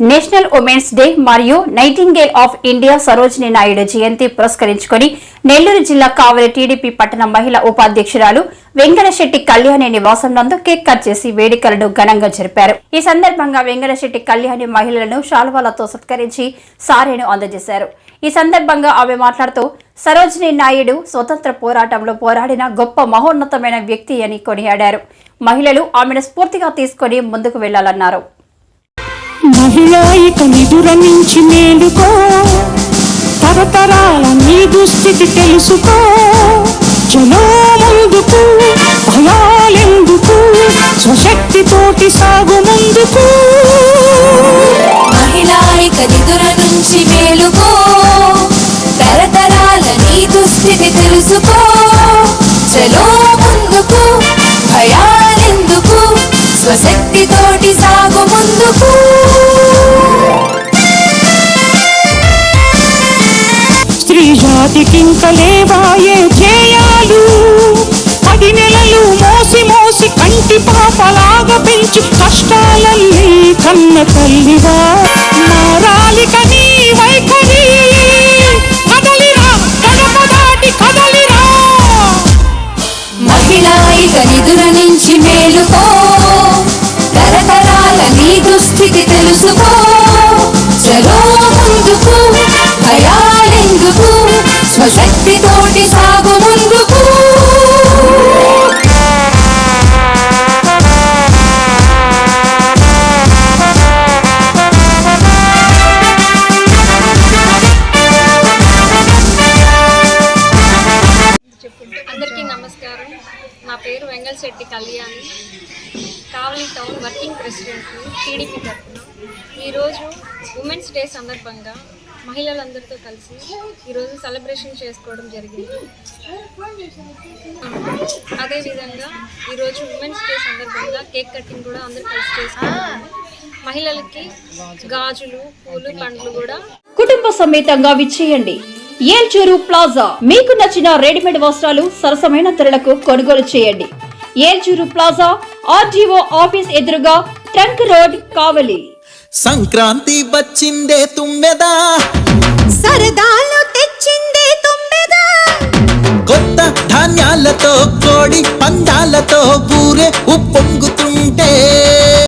National women's day మరియు nightingale of India Sarojini Naidu జయంతి పురస్కరించుకొని నెల్లూరు జిల్లా కావలి టీడీపీ పట్టణ మహిళా ఉపాధ్యక్షురాలు వెంకటశెట్టి కళ్యాణి నివాసం నందు కేక్ కట్ చేసి వేడుకలను ఘనంగా జరిపారు. ఈ సందర్భంగా వెంకటశెట్టి కళ్యాణి మహిళలను శాల్వాలతో సత్కరించి సారేను అందజేశారు. ఈ సందర్భంగా ఆమె మాట్లాడుతూ సరోజిని నాయుడు స్వతంత్ర పోరాటంలో పోరాడిన గొప్ప మహోన్నతమైన వ్యక్తి అని కొనియాడారు. మహిళలు ఆమెను స్ఫూర్తిగా తీసుకొని ముందుకు వెళ్ళాలన్నారు మహిళా ఇక నుంచి మేలుకో. తరతరాల నీ దుస్థితి తెలుసుకో. చలో ముందుకు భయాలెందుకు స్వశక్తితోటి సాగు ముందుకు. మహిళాయిక నిదుర నుంచి మేలుకో. తరతరాల నీ దుస్థితి తెలుసుకో. తోటి సాగు ముందుకు. స్త్రీ జాతికింక లేవాయే చేయాలు పది నెలలు మోసి మోసి కంటి పాపలాగా పెంచి కష్టాలల్లి కన్న తల్లివా. Kalyani Kavali town working president TDP తరఫున. ఈరోజు ఉమెన్స్ డే సందర్భంగా మహిళలందరితో కలిసి ఈరోజు సెలబ్రేషన్ చేసుకోవడం జరిగింది. అదేవిధంగా ఈరోజు ఉమెన్స్ డే సందర్భంగా కేక్ కటింగ్ కూడా అందరూ కలిసి చేసుకుంటున్నాము మహిళలకి గాజులు పూలు పండ్లు కూడా కుటుంబ సమేతంగా విచ్చేయండి. ఏల్చూరు ప్లాజా. మీకు నచ్చిన రెడీమేడ్ వస్త్రాలు సరసమైన ధరలకు కొనుగోలు చేయండి. ఏల్చూరు ప్లాజా ఆర్జీఓ ఆఫీస్ ఎదురుగా ట్రంక్ రోడ్ కావలి. సంక్రాంతి వచ్చిందే తుమ్మెదా. సరదాలు తెచ్చిందే తుమ్మెదా. కొత్త ధాన్యాలతో కోడి పందాలతో ఊరే ఉప్ప